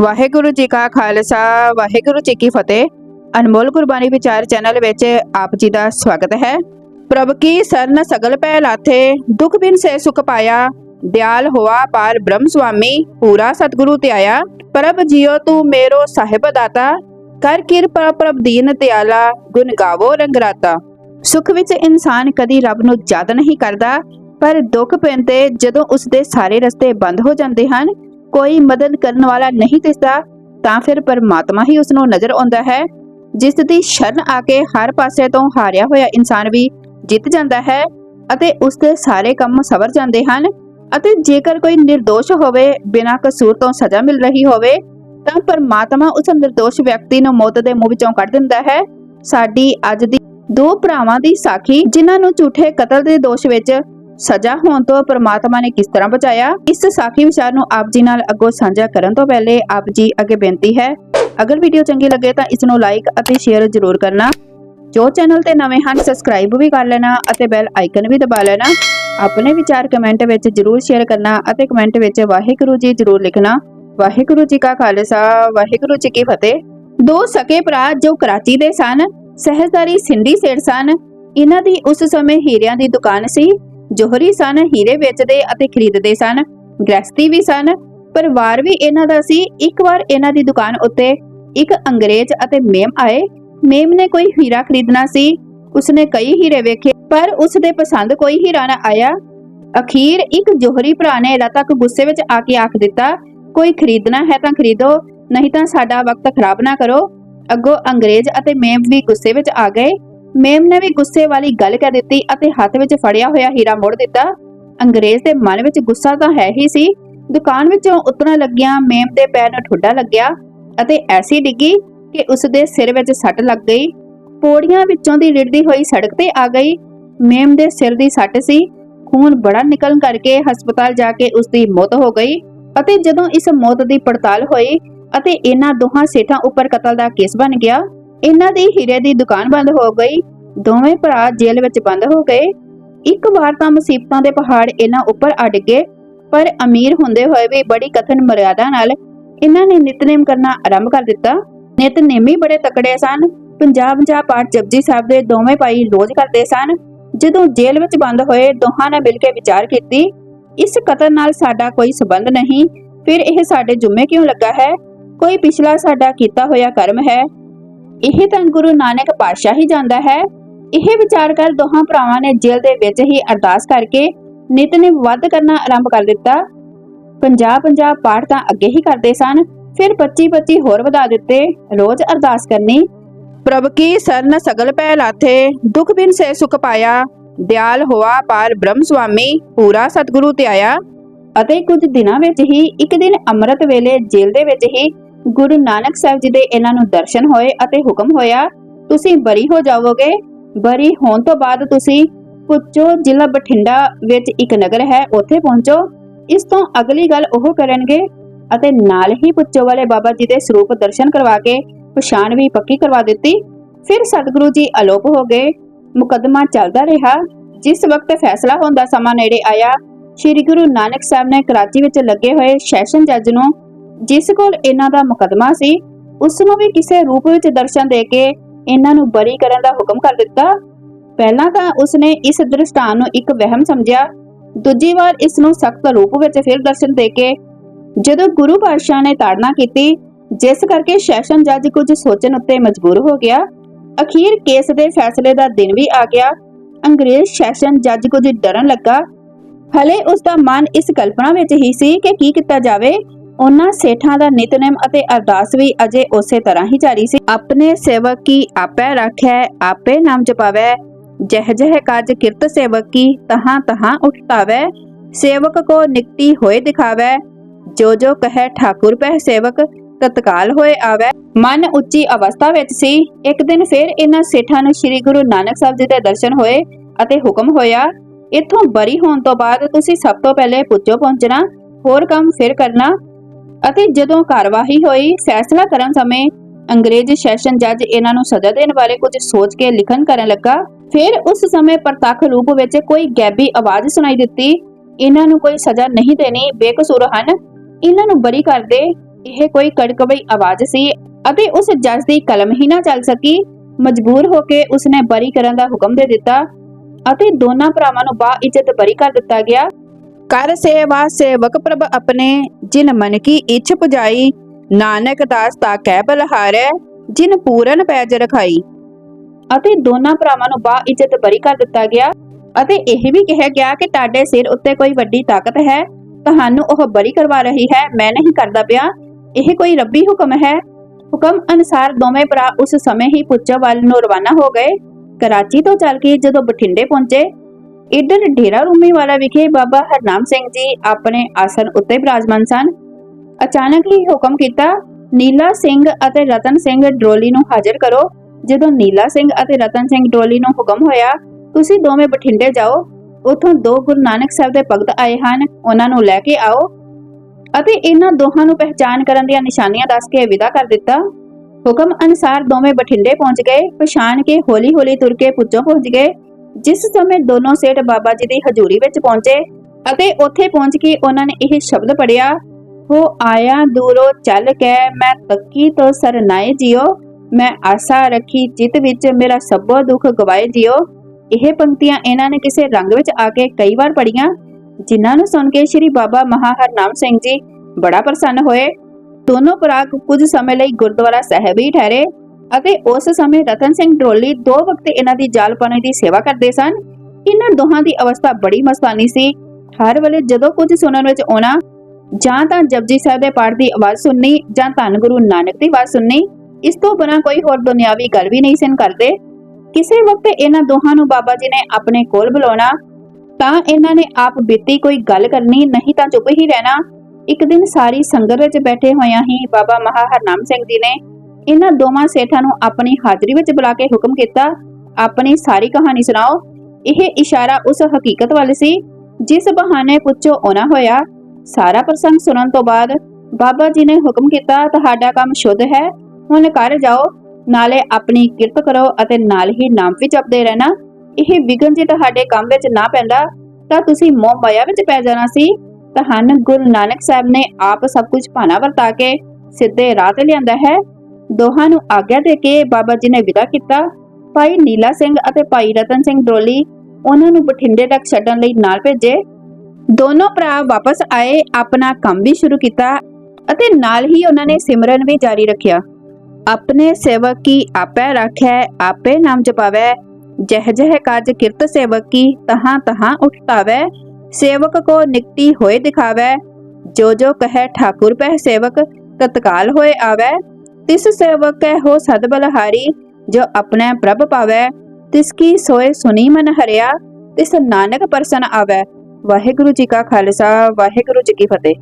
ਵਾਹਿਗੁਰੂ ਜੀ ਕਾ ਖਾਲਸਾ, ਵਾਹਿਗੁਰੂ ਜੀ ਕੀ ਫਤਿਹ। ਅਨਮੋਲ ਗੁਰਬਾਣੀ ਵਿਚਾਰ ਚੈਨਲ ਵਿੱਚ ਆਪ ਜੀ ਦਾ ਸਵਾਗਤ ਹੈ। ਪ੍ਰਭ ਕੀ ਸਰਨ ਸਗਲ ਪੈ ਲਾਥੇ, ਦੁਖ ਬਿਨ ਸੇ ਸੁਖ ਪਾਇਆ। ਦਿਆਲ ਹੋਆ ਪਾਰ ਬ੍ਰਹਮ ਸੁਆਮੀ, ਪੂਰਾ ਸਤਿਗੁਰੂ ਧਿਆਇਆ। ਪ੍ਰਭ ਜੀਓ ਤੂੰ ਮੇਰੋ ਸਾਹਿਬ ਦਾਤਾ। ਕਰ ਕਿਰਪਾ ਪ੍ਰਭ ਦੀਨ ਦਿਆਲਾ, ਗੁਣ ਗਾਵੋ ਰੰਗਰਾਤਾ ਸੁਖ ਵਿੱਚ ਇਨਸਾਨ ਕਦੀ ਰੱਬ ਨੂੰ ਯਾਦ ਨਹੀਂ ਕਰਦਾ, ਪਰ ਦੁੱਖ ਪੈਂਦੇ ਜਦੋਂ ਉਸ ਦੇ ਸਾਰੇ ਰਸਤੇ ਬੰਦ ਹੋ ਜਾਂਦੇ ਹਨ। ਕੋਈ ਮਦਦ ਕਰਨ ਵਾਲਾ ਨਹੀਂ ਦਿਸਦਾ, ਤਾਂ ਫਿਰ ਪਰਮਾਤਮਾ ਹੀ ਉਸ ਨੂੰ ਨਜ਼ਰ ਆਉਂਦਾ ਹੈ, ਜਿਸ ਦੀ ਸ਼ਰਨ ਆ ਕੇ ਹਰ ਪਾਸੇ ਤੋਂ ਹਾਰਿਆ ਹੋਇਆ ਇਨਸਾਨ ਵੀ ਜਿੱਤ ਜਾਂਦਾ ਹੈ ਅਤੇ ਉਸ ਦੇ ਸਾਰੇ ਕੰਮ ਸਵਰ ਜਾਂਦੇ ਹਨ ਅਤੇ ਜੇਕਰ ਕੋਈ નિર્ਦੋਸ਼ ਹੋਵੇ, ਬਿਨਾਂ ਕਸੂਰ ਤੋਂ ਸਜ਼ਾ ਮਿਲ ਰਹੀ ਹੋਵੇ, ਤਾਂ ਪਰਮਾਤਮਾ ਉਸ નિર્ਦੋਸ਼ ਵਿਅਕਤੀ ਨੂੰ ਮੌਤ ਦੇ ਮੂੰਹ ਵਿੱਚੋਂ ਕੱਢ ਦਿੰਦਾ ਹੈ। ਸਾਡੀ ਅੱਜ ਦੀ ਦੋ ਭਰਾਵਾਂ ਦੀ ਸਾਖੀ, ਜਿਨ੍ਹਾਂ ਨੂੰ ਝੂਠੇ ਕਤਲ ਦੇ ਦੋਸ਼ ਵਿੱਚ ਸਜ਼ਾ ਹੋਣ ਤੋਂ ਪ੍ਰਮਾਤਮਾ ਨੇ ਕਿਸ ਤਰ੍ਹਾਂ ਬਚਾਇਆ? ਇਸ ਸਾਖੀ ਵਿਚਾਰ ਨੂੰ ਆਪ ਜੀ ਨਾਲ ਅੱਗੋਂ ਸਾਂਝਾ ਕਰਨ ਤੋਂ ਪਹਿਲੇ ਆਪ ਜੀ ਅੱਗੇ ਬੇਨਤੀ ਹੈ, ਅਗਰ ਵੀਡੀਓ ਚੰਗੀ ਲੱਗੇ ਤਾਂ ਇਸ ਨੂੰ ਲਾਈਕ ਅਤੇ ਸ਼ੇਅਰ ਜ਼ਰੂਰ ਕਰਨਾ। ਜੋ ਚੈਨਲ ਤੇ ਨਵੇਂ ਹਨ ਸਬਸਕ੍ਰਾਈਬ ਵੀ ਕਰ ਲੈਣਾ ਅਤੇ ਬੈਲ ਆਈਕਨ ਵੀ ਦਬਾ ਲੈਣਾ। ਆਪਣੇ ਵਿਚਾਰ ਕਮੈਂਟ ਵਿੱਚ ਜ਼ਰੂਰ ਸ਼ੇਅਰ ਕਰਨਾ ਅਤੇ ਕਮੈਂਟ ਵਿੱਚ ਵਾਹਿਗੁਰੂ ਜੀ ਜ਼ਰੂਰ ਲਿਖਣਾ। ਵਾਹਿਗੁਰੂ ਜੀ ਕਾ ਖਾਲਸਾ, ਵਾਹਿਗੁਰੂ ਜੀ ਕੀ ਫਤਿਹ। ਦੋ ਸਕੇ ਭਰਾ ਜੋ ਕਰਾਚੀ ਦੇ ਸਨ, ਸਹਿਜਦਾਰੀ ਸਿੰਧੀ ਸੇਠ ਸਨ। ਇਹਨਾਂ ਦੀ ਉਸ ਸਮੇਂ ਹੀਰਿਆਂ ਦੀ ਦੁਕਾਨ ਸੀ। ਜੋਹਰੀ ਸਨ, ਹੀਰੇ ਵੇਚਦੇ ਅਤੇ ਖਰੀਦਦੇ ਸਨ ਗ੍ਰਸਤੀ ਵੀ ਸਨ। ਪਰਿਵਾਰ ਵੀ ਇਹਨਾਂ ਦਾ ਸੀ। ਇੱਕ ਵਾਰ ਇਹਨਾਂ ਦੀ ਦੁਕਾਨ ਉੱਤੇ ਇੱਕ ਅੰਗਰੇਜ਼ ਅਤੇ ਮੇਮ ਆਏ। ਮੇਮ ਨੇ ਕੋਈ ਹੀਰਾ ਖਰੀਦਣਾ ਸੀ। ਉਸਨੇ ਕਈ ਹੀਰੇ ਵੇਖੇ, ਪਰ ਉਸ ਦੇ ਪਸੰਦ ਕੋਈ ਹੀਰਾ ਨਾ ਆਇਆ। ਅਖੀਰ ਇੱਕ ਜੋਹਰੀ ਭਰਾ ਨੇ ਇਹਨਾਂ ਤੱਕ ਗੁੱਸੇ ਵਿੱਚ ਆ ਕੇ ਆਖ ਦਿੱਤਾ, ਕੋਈ ਖਰੀਦਣਾ ਹੈ ਤਾਂ ਖਰੀਦੋ, ਨਹੀਂ ਤਾਂ ਸਾਡਾ ਵਕਤ ਖਰਾਬ ਨਾ ਕਰੋ। ਅੱਗੋਂ ਅੰਗਰੇਜ਼ ਅਤੇ ਮੇਮ ਵੀ ਗੁੱਸੇ ਵਿੱਚ ਆ ਗਏ। ਮੇਮ ਨੇ ਵੀ ਗੁੱਸੇ ਵਾਲੀ ਗੱਲ ਕਹਿ ਦਿੱਤੀ ਅਤੇ ਹੱਥ ਵਿੱਚ ਫੜਿਆ ਹੋਇਆ ਹੀਰਾ ਮੋੜ ਦਿੱਤਾ। ਅੰਗਰੇਜ਼ ਦੇ ਮਨ ਵਿੱਚ ਗੁੱਸਾ ਤਾਂ ਹੈ ਹੀ ਸੀ। ਦੁਕਾਨ ਵਿੱਚੋਂ ਉਤਰਨ ਲੱਗਿਆ ਮੇਮ ਦੇ ਪੈਰ ਨੂੰ ਠੁੱਡਾ ਲੱਗਿਆ ਅਤੇ ਐਸੀ ਡਿੱਗੀ ਕਿ ਉਸ ਦੇ ਸਿਰ ਵਿੱਚ ਸੱਟ ਲੱਗ ਗਈ। ਪੌੜੀਆਂ ਵਿੱਚੋਂ ਦੀ ਰਿੜਦੀ ਹੋਈ ਸੜਕ ਤੇ ਆ ਗਈ। ਮੇਮ ਦੇ ਸਿਰ ਦੀ ਸੱਟ ਸੀ। ਖੂਨ ਬੜਾ ਨਿਕਲਣ ਕਰਕੇ ਹਸਪਤਾਲ ਜਾ ਕੇ ਉਸ ਦੀ ਮੌਤ ਹੋ ਗਈ ਅਤੇ ਜਦੋਂ ਇਸ ਮੌਤ ਦੀ ਪੜਤਾਲ ਹੋਈ ਅਤੇ ਇਹਨਾਂ ਦੋਹਾਂ ਸੇਠਾਂ ਉੱਪਰ ਕਤਲ ਦਾ ਕੇਸ ਬਣ ਗਿਆ, ਇਹਨਾਂ ਦੀ ਹੀਰੇ ਦੀ ਦੁਕਾਨ ਬੰਦ ਹੋ ਗਈ। ਦੋਵੇਂ ਭਰਾ ਜੇਲ੍ਹ ਵਿੱਚ ਬੰਦ ਹੋ ਗਏ। ਇੱਕ ਵਾਰ ਤਾਂ ਮੁਸੀਬਤਾਂ ਦੇ ਪਹਾੜ ਇਹਨਾਂ ਉੱਪਰ ਅੜ ਗਏ, ਪਰ ਅਮੀਰ ਹੁੰਦੇ ਹੋਏ ਵੀ ਬੜੀ ਕਥਨ ਮਰਿਆਦਾ ਨਾਲ ਇਹਨਾਂ ਨੇ ਨਿਤਨੇਮ ਕਰਨਾ ਆਰੰਭ ਕਰ ਦਿੱਤਾ। ਨਿਤਨੇਮੀ ਬੜੇ ਤਕੜੇ ਸਨ। ਪੰਜਾਬ ਪੰਜਾਬ ਪਾਠ ਜਪਜੀ ਸਾਹਿਬ ਦੇ ਦੋਵੇਂ ਭਾਈ ਰੋਜ਼ ਕਰਦੇ ਸਨ। ਜਦੋਂ ਜੇਲ੍ਹ ਵਿੱਚ ਬੰਦ ਹੋਏ, ਦੋਹਾਂ ਨੇ ਮਿਲ ਕੇ ਵਿਚਾਰ ਕੀਤੀ। ਇਸ ਕਤਲ ਨਾਲ ਸਾਡਾ ਕੋਈ ਸਬੰਧ ਨਹੀਂ। ਫਿਰ ਇਹ ਸਾਡੇ ਜੁਮੇ ਕਿਉਂ ਲੱਗਾ ਹੈ? ਕੋਈ ਪਿਛਲਾ ਸਾਡਾ ਕੀਤਾ ਹੋਇਆ ਕਰਮ ਹੈ। ਇਹ ਤਾਂ ਗੁਰੂ ਨਾਨਕ ਪਾਤਸ਼ਾਹ ਹੀ ਜਾਂਦਾ ਹੈ। ਇਹ ਵਿਚਾਰ ਕਰ ਦੋਹਾਂ ਭਰਾਵਾਂ ਨੇ ਜੇਲ੍ਹ ਦੇ ਵਿੱਚ ਹੀ ਅਰਦਾਸ ਕਰਕੇ ਨਿਤ ਨੇ ਵੱਧ ਕਰਨਾ ਆਰੰਭ ਕਰ ਦਿੱਤਾ। 50-50 ਪਾਠ ਤਾਂ ਅੱਗੇ ਹੀ ਕਰਦੇ ਸਨ, ਫਿਰ 25-25 ਹੋਰ ਵਧਾ ਦਿੱਤੇ, ਰੋਜ਼ ਅਰਦਾਸ ਕਰਨੀ। ਪ੍ਰਭ ਕੀ ਸਰਨ ਸਗਲ ਪੈ ਲਾਥੇ, ਦੁਖ ਬਿਨ ਸੇ ਸੁਖ ਪਾਇਆ, ਦਿਆਲ ਹੋਆ ਪਾਰ ਬ੍ਰਹਮ ਸੁਆਮੀ, ਪੂਰਾ ਸਤਿਗੁਰੂ ਤੇ ਆਇਆ ਅਤੇ ਕੁਝ ਦਿਨਾਂ ਵਿੱਚ ਹੀ ਇੱਕ ਦਿਨ ਅੰਮ੍ਰਿਤ ਵੇਲੇ ਜੇਲ੍ਹ ਦੇ ਵਿੱਚ ਹੀ ਗੁਰੂ ਨਾਨਕ ਸਾਹਿਬ ਜੀ ਦੇ ਇਹਨਾਂ ਨੂੰ ਦਰਸ਼ਨ ਹੋਏ ਅਤੇ ਹੁਕਮ ਹੋਇਆ, ਤੁਸੀਂ ਬਰੀ ਹੋ ਜਾਵੋਗੇ। ਬਰੀ ਹੋਣ ਤੋਂ ਬਾਅਦ ਤੁਸੀਂ ਪੁੱਛੋ ਜ਼ਿਲ੍ਹਾ ਬਠਿੰਡਾ ਵਿੱਚ ਇੱਕ ਨਗਰ ਹੈ, ਉੱਥੇ ਪਹੁੰਚੋ। ਇਸ ਤੋਂ ਅਗਲੀ ਗੱਲ ਉਹ ਕਰਨਗੇ ਅਤੇ ਨਾਲ ਹੀ ਪੁੱਛੋ ਵਾਲੇ ਬਾਬਾ ਜੀ ਦੇ ਸਰੂਪ ਦਰਸ਼ਨ ਕਰਵਾ ਕੇ ਪਛਾਣ ਵੀ ਪੱਕੀ ਕਰਵਾ ਦਿੱਤੀ। ਫਿਰ ਸਤਿਗੁਰੂ ਜੀ ਅਲੋਪ ਹੋ ਗਏ। ਮੁਕੱਦਮਾ ਚੱਲਦਾ ਰਿਹਾ। ਜਿਸ ਵਕਤ ਫੈਸਲਾ ਹੋਣ ਦਾ ਸਮਾਂ ਨੇੜੇ ਆਇਆ, ਸ੍ਰੀ ਗੁਰੂ ਨਾਨਕ ਸਾਹਿਬ ਨੇ ਕਰਾਚੀ ਵਿੱਚ ਲੱਗੇ ਹੋਏ ਸੈਸ਼ਨ ਜੱਜ ਨੂੰ, ਜਿਸ ਕੋਲ ਇਹਨਾਂ ਦਾ ਮੁਕੱਦਮਾ ਸੀ, ਉਸ ਨੂੰ ਵੀ ਕਿਸੇ ਰੂਪ ਵਿੱਚ ਦਰਸ਼ਨ ਦੇ ਕੇ ਇਹਨਾਂ ਨੂੰ ਬਰੀ ਕਰਨ ਦਾ ਹੁਕਮ ਕਰ ਦਿੱਤਾ। ਪਹਿਲਾਂ ਤਾਂ ਉਸਨੇ ਇਸ ਦ੍ਰਿਸ਼ਟਾਨ ਨੂੰ ਇੱਕ ਵਹਿਮ ਸਮਝਿਆ। ਦੂਜੀ ਵਾਰ ਇਸ ਨੂੰ ਸਖਤ ਰੂਪ ਵਿੱਚ ਫਿਰ ਦਰਸ਼ਨ ਦੇ ਕੇ ਜਦੋਂ ਗੁਰੂ ਪਾਤਸ਼ਾਹ ਨੇ ਤਾੜਨਾ ਕੀਤੀ, ਜਿਸ ਕਰਕੇ ਸੈਸ਼ਨ ਜੱਜ ਕੁਝ ਸੋਚਣ ਉੱਤੇ ਮਜਬੂਰ ਹੋ ਗਿਆ। ਅਖੀਰ ਕੇਸ ਦੇ ਫੈਸਲੇ ਦਾ ਦਿਨ ਵੀ ਆ ਗਿਆ। ਅੰਗਰੇਜ਼ ਸੈਸ਼ਨ ਜੱਜ ਕੁਝ ਡਰਨ ਲੱਗਾ। ਹਲੇ ਉਸ ਦਾ ਮਨ ਇਸ ਕਲਪਨਾ ਵਿੱਚ ਹੀ ਸੀ ਕਿ ਕੀ ਕੀਤਾ ਜਾਵੇ। ਉਹਨਾਂ ਸੇਠਾਂ ਦਾ ਨਿਤਨੇਮ ਅਤੇ ਅਰਦਾਸ ਵੀ ਅਜੇ ਉਸੇ ਤਰ੍ਹਾਂ ਹੀ ਜਾਰੀ ਸੀ। ਆਪਣੇ ਸੇਵਕ ਕੀ ਆਪੇ ਰੱਖੈ, ਆਪੇ ਨਾਮ ਜਪਾਵੇ। ਜਹ ਜਹ ਕਾਜ ਕਿਰਤ ਸੇਵਕ ਕੀ ਤਹਾਂ ਤਹਾਂ ਉਠਤਾਵੇ। ਸੇਵਕ ਕੋ ਨਿਕਟੀ ਹੋਏ ਦਿਖਾਵੇ। ਜੋ ਜੋ ਕਹੈ ਠਾਕੁਰ ਪਹਿ ਸੇਵਕ, ਤਤਕਾਲ ਹੋਏ ਆਵੇ। ਮਨ ਉੱਚੀ ਅਵਸਥਾ ਵਿੱਚ ਸੀ। ਇੱਕ ਦਿਨ ਫਿਰ ਇਹਨਾਂ ਸੇਠਾਂ ਨੂੰ ਸ੍ਰੀ ਗੁਰੂ ਨਾਨਕ ਸਾਹਿਬ ਜੀ ਦੇ ਦਰਸ਼ਨ ਹੋਏ ਅਤੇ ਹੁਕਮ ਹੋਇਆ, ਇੱਥੋਂ ਬਰੀ ਹੋਣ ਤੋਂ ਬਾਅਦ ਤੁਸੀਂ ਸਭ ਤੋਂ ਪਹਿਲੇ ਪੁੱਜੋ ਪਹੁੰਚਣਾ, ਹੋਰ ਕੰਮ ਫਿਰ ਕਰਨਾ। ਅਤੇ ਜਦੋਂ ਕਾਰਵਾਈ ਹੋਈ, ਫੈਸਲਾ ਕਰਨ ਸਮੇਂ ਅੰਗਰੇਜ਼ ਸੈਸ਼ਨ ਜੱਜ ਇਹਨਾਂ ਨੂੰ ਸਜ਼ਾ ਦੇਣ ਬਾਰੇ ਕੁਝ ਸੋਚ ਕੇ ਲਿਖਣ ਕਰਨ ਲੱਗਾ। ਫਿਰ ਉਸ ਸਮੇਂ ਪ੍ਰਤੱਖ ਰੂਪ ਵਿੱਚ ਕੋਈ ਗੈਬੀ ਆਵਾਜ਼ ਸੁਣਾਈ ਦਿੱਤੀ। ਇਹਨਾਂ ਨੂੰ ਕੋਈ ਸਜ਼ਾ ਨਹੀਂ ਦੇਣੀ, ਬੇਕਸੂਰ ਹਨ। ਇਹਨਾਂ ਨੂੰ ਬਰੀ ਕਰ ਦੇ ਇਹ ਕੋਈ ਕੜਕਵਈ ਆਵਾਜ਼ ਸੀ ਅਤੇ ਉਸ ਜੱਜ ਦੀ ਕਲਮ ਹੀ ਨਾ ਚੱਲ ਸਕੀ। ਮਜਬੂਰ ਹੋ ਕੇ ਉਸਨੇ ਬਰੀ ਕਰਨ ਦਾ ਹੁਕਮ ਦੇ ਦਿੱਤਾ ਅਤੇ ਦੋਨਾਂ ਭਰਾਵਾਂ ਨੂੰ ਬਾ ਇੱਜ਼ਤ ਬਰੀ ਕਰ ਦਿੱਤਾ ਗਿਆ। ਕਰ ਸੇਵਾ ਸੇਵਕ ਪ੍ਰਭ ਆਪਣੇ, ਜਿਨ ਮਨ ਕੀ ਇੱਛ ਪੁਜਾਈ, ਨਾਨਕ ਦਾਸ ਤਾ ਕਹਿ ਬਲਹਾਰੈ ਜਿਨ ਪੂਰਨ ਪੈਜ ਰਖਾਈ। ਅਤੇ ਦੋਨਾਂ ਭਰਾਵਾਂ ਨੂੰ ਬਾ ਇੱਜ਼ਤ ਬਰੀ ਕਰ ਦਿੱਤਾ ਗਿਆ। ਅਤੇ ਇਹ ਵੀ ਕਿਹਾ ਗਿਆ ਕਿ ਤੁਹਾਡੇ ਸਿਰ ਉੱਤੇ ਕੋਈ ਵੱਡੀ ਤਾਕਤ ਹੈ, ਤੁਹਾਨੂੰ ਉਹ ਬਰੀ ਕਰਵਾ ਰਹੀ ਹੈ, ਮੈਂ ਨਹੀਂ ਕਰਦਾ ਪਿਆ। ਇਹ ਕੋਈ ਰੱਬੀ ਹੁਕਮ ਹੈ। ਹੁਕਮ ਅਨੁਸਾਰ ਦੋਵੇਂ ਭਰਾ ਉਸ ਸਮੇਂ ਹੀ ਪੁੱਛਾ ਵੱਲ ਨੂੰ ਰਵਾਨਾ ਹੋ ਗਏ। ਕਰਾਚੀ ਤੋਂ ਚੱਲ ਕੇ ਜਦੋਂ ਬਠਿੰਡੇ ਪਹੁੰਚੇ ਇੱਧਰ ਡੇਰਾ ਰੂਮੀ ਵਾਲਾ ਵਿਖੇ ਬਾਬਾ ਹਰਨਾਮ ਸਿੰਘ ਜੀ ਆਪਣੇ ਆਸਨ ਉੱਤੇ ਬਿਰਾਜਮਾਨ ਸਨ। ਅਚਾਨਕ ਹੀ ਹੁਕਮ ਕੀਤਾ, ਨੀਲਾ ਸਿੰਘ ਅਤੇ ਰਤਨ ਸਿੰਘ ਡਰੋਲੀ ਨੂੰ ਹਾਜ਼ਰ ਕਰੋ। ਜਦੋਂ ਨੀਲਾ ਸਿੰਘ ਅਤੇ ਰਤਨ ਸਿੰਘ ਡਰੋਲੀ ਨੂੰ ਹੁਕਮ ਹੋਇਆ, ਤੁਸੀਂ ਦੋਵੇਂ ਬਠਿੰਡੇ ਜਾਓ। ਉਥੋਂ ਦੋ ਗੁਰੂ ਨਾਨਕ ਸਾਹਿਬ ਦੇ ਭਗਤ ਆਏ ਹਨ, ਉਹਨਾਂ ਨੂੰ ਲੈ ਕੇ ਆਓ। ਅਤੇ ਇਹਨਾਂ ਦੋਹਾਂ ਨੂੰ ਪਹਿਚਾਨ ਕਰਨ ਦੀਆਂ ਨਿਸ਼ਾਨੀਆਂ ਦੱਸ ਕੇ ਵਿਦਾ ਕਰ ਦਿੱਤਾ। ਹੁਕਮ ਅਨੁਸਾਰ ਦੋਵੇਂ ਬਠਿੰਡੇ ਪਹੁੰਚ ਗਏ, ਪਛਾਣ ਕੇ ਹੌਲੀ-ਹੌਲੀ ਤੁਰ ਕੇ ਪੁੱਜੋ ਪਹੁੰਚ ਗਏ। ਜਿਸ ਸਮੇਂ ਦੋਨੋਂ ਸੇਠ ਬਾਬਾ ਜੀ ਦੀ ਹਜ਼ੂਰੀ ਵਿੱਚ ਪਹੁੰਚੇ ਅਤੇ ਉੱਥੇ ਪਹੁੰਚ ਕੇ ਉਹਨਾਂ ਨੇ ਇਹ ਸ਼ਬਦ ਪੜਿਆ ਹੋ ਆਇਆ ਦੂਰੋਂ ਚੱਲ ਕੇ ਮੈਂ ਤੱਕੀ ਤੋਂ ਸਰਨਾਏ ਜਿਓ ਮੈਂ ਆਸਾ ਰੱਖੀ ਚਿਤ ਵਿੱਚ ਮੇਰਾ ਸਭੋ ਦੁੱਖ ਗਵਾਏ ਜਿਓ ਇਹ ਪੰਕਤੀਆਂ ਇਹਨਾਂ ਨੇ ਕਿਸੇ ਰੰਗ ਵਿੱਚ ਆ ਕੇ ਕਈ ਵਾਰ ਪੜੀਆਂ ਜਿਨ੍ਹਾਂ ਨੂੰ ਸੁਣ ਕੇ ਸ੍ਰੀ ਬਾਬਾ ਮਹਾ ਹਰਨਾਮ ਸਿੰਘ ਜੀ ਬੜਾ ਪ੍ਰਸੰਨ ਹੋਏ। ਦੋਨੋਂ ਭਰਾ ਕੁਝ ਸਮੇਂ ਲਈ ਗੁਰਦੁਆਰਾ ਸਾਹਿਬ ਹੀ ਠਹਿਰੇ ਅਤੇ ਉਸ ਸਮੇਂ ਰਤਨ ਸਿੰਘ ਡਰੋਲੀ ਦੋ ਵਕਤ ਇਹਨਾਂ ਦੀ ਜਾਲਪਾਨੇ ਦੀ ਸੇਵਾ ਕਰਦੇ ਸਨ। ਇਹਨਾਂ ਦੋਹਾਂ ਦੀ ਅਵਸਥਾ ਬੜੀ ਮਸਤਾਨੀ ਸੀ। ਹਰ ਵੇਲੇ ਜਦੋਂ ਕੁਝ ਸੁਣਨ ਵਿੱਚ ਆਉਣਾ, ਜਾਂ ਤਾਂ ਜਪਜੀ ਸਾਹਿਬ ਦੇ ਪਾਠ ਦੀ ਆਵਾਜ਼ ਸੁਣਨੀ, ਜਾਂ ਧੰਨ ਗੁਰੂ ਨਾਨਕ ਦੀ ਆਵਾਜ਼ ਸੁਣਨੀ, ਇਸ ਤੋਂ ਬਿਨਾਂ ਕੋਈ ਹੋਰ ਦੁਨਿਆਵੀ ਗੱਲ ਵੀ ਨਹੀਂ ਸਨ ਕਰਦੇ। ਕਿਸੇ ਵਕਤ ਇਹਨਾਂ ਦੋਹਾਂ ਨੂੰ ਬਾਬਾ ਜੀ ਨੇ ਆਪਣੇ ਕੋਲ ਬੁਲਾਉਣਾ, ਤਾਂ ਇਹਨਾਂ ਨੇ ਆਪ ਬੀਤੀ ਕੋਈ ਗੱਲ ਕਰਨੀ ਨਹੀਂ ਤਾਂ ਚੁੱਪ ਹੀ ਰਹਿਣਾ। ਇੱਕ ਦਿਨ ਸਾਰੀ ਸੰਗਤ ਵਿੱਚ ਬੈਠੇ ਹੋਇਆਂ ਹੀ ਬਾਬਾ ਮਹਾ ਹਰਨਾਮ ਸਿੰਘ ਜੀ ਨੇ ਇਹਨਾਂ ਦੋਵਾਂ ਸੇਠਾਂ ਨੂੰ ਆਪਣੀ ਹਾਜ਼ਰੀ ਵਿੱਚ ਬੁਲਾ ਕੇ ਹੁਕਮ ਕੀਤਾ, ਆਪਣੀ ਸਾਰੀ ਕਹਾਣੀ ਸੁਣਾਓ। ਇਹ ਇਸ਼ਾਰਾ ਉਸ ਹਕੀਕਤ ਵੱਲ ਸੀ, ਜਿਸ ਬਹਾਨੇ ਪੁੱਛੋ ਆਉਣਾ ਹੋਇਆ। ਸਾਰਾ ਪ੍ਰਸੰਗ ਸੁਣਨ ਤੋਂ ਬਾਅਦ ਬਾਬਾ ਜੀ ਨੇ ਹੁਕਮ ਕੀਤਾ, ਤੁਹਾਡਾ ਕੰਮ ਸ਼ੁੱਧ ਹੈ, ਹੁਣ ਘਰ ਜਾਓ, ਨਾਲੇ ਆਪਣੀ ਕਿਰਤ ਕਰੋ ਅਤੇ ਨਾਲ ਹੀ ਨਾਮ ਵੀ ਜਪਦੇ ਰਹਿਣਾ। ਇਹ ਵਿਗਨ ਜੇ ਤੁਹਾਡੇ ਕੰਮ ਵਿੱਚ ਨਾ ਪੈਂਦਾ, ਤਾਂ ਤੁਸੀਂ ਮੋਹ ਮਾਇਆ ਵਿੱਚ ਪੈ ਜਾਣਾ ਸੀ। ਤਹਨ ਗੁਰੂ ਨਾਨਕ ਸਾਹਿਬ ਨੇ ਆਪ ਸਭ ਕੁਝ ਭਾਣਾ ਵਰਤਾ ਕੇ ਸਿੱਧੇ ਰਾਹ ਤੇ ਲਿਆਂਦਾ ਹੈ। ਦੋਹਾਂ ਨੂੰ ਆਗਿਆ ਦੇ ਕੇ ਬਾਬਾ ਜੀ ਨੇ ਵਿਦਾ ਕੀਤਾ। ਭਾਈ ਨੀਲਾ ਸਿੰਘ ਅਤੇ ਭਾਈ ਰਤਨ ਸਿੰਘ ਡੋਲੀ ਉਹਨਾਂ ਨੂੰ ਬਠਿੰਡੇ ਤੱਕ ਛੱਡਣ ਲਈ ਨਾਲ ਭੇਜੇ। ਦੋਨੋਂ ਭਰਾ ਵਾਪਸ ਆਏ, ਆਪਣਾ ਕੰਮ ਵੀ ਸ਼ੁਰੂ ਕੀਤਾ ਅਤੇ ਨਾਲ ਹੀ ਉਹਨਾਂ ਨੇ ਸਿਮਰਨ ਵੀ ਜਾਰੀ ਰੱਖਿਆ। ਆਪਣੇ ਸੇਵਕ ਕੀ ਆਪੇ ਰੱਖੈ, ਆਪੇ ਨਾਮ ਜਪਾਵੈ। ਜਹ ਜਹ ਕਾਜ ਕਿਰਤ ਸੇਵਕ ਕੀ ਤਹਾਂ ਤਹਾਂ ਉਠਤਾਵੈ ਸੇਵਕ ਕੋ ਨਿਕਤੀ ਹੋਏ ਦਿਖਾਵੈ। ਜੋ ਜੋ ਕਹੈ ਠਾਕੁਰ ਪਹਿ ਸੇਵਕ, ਤਤਕਾਲ ਹੋਏ ਆਵੈ। ਤਿਸ ਸੇਵਕ ਕੈ ਹੋ ਸਦ ਬਲਹਾਰੀ ਜੋ ਆਪਣਾ ਪ੍ਰਭ ਪਾਵੈ, ਤਿਸ ਕੀ ਸੋਏ ਸੁਨੀ ਮਨ ਹਰਿਆ, ਤਿਸ ਨਾਨਕ ਪਰਸਨ ਆਵੈ। ਵਾਹਿਗੁਰੂ ਜੀ ਕਾ ਖਾਲਸਾ, ਵਾਹਿਗੁਰੂ ਜੀ ਕੀ ਫਤਿਹ।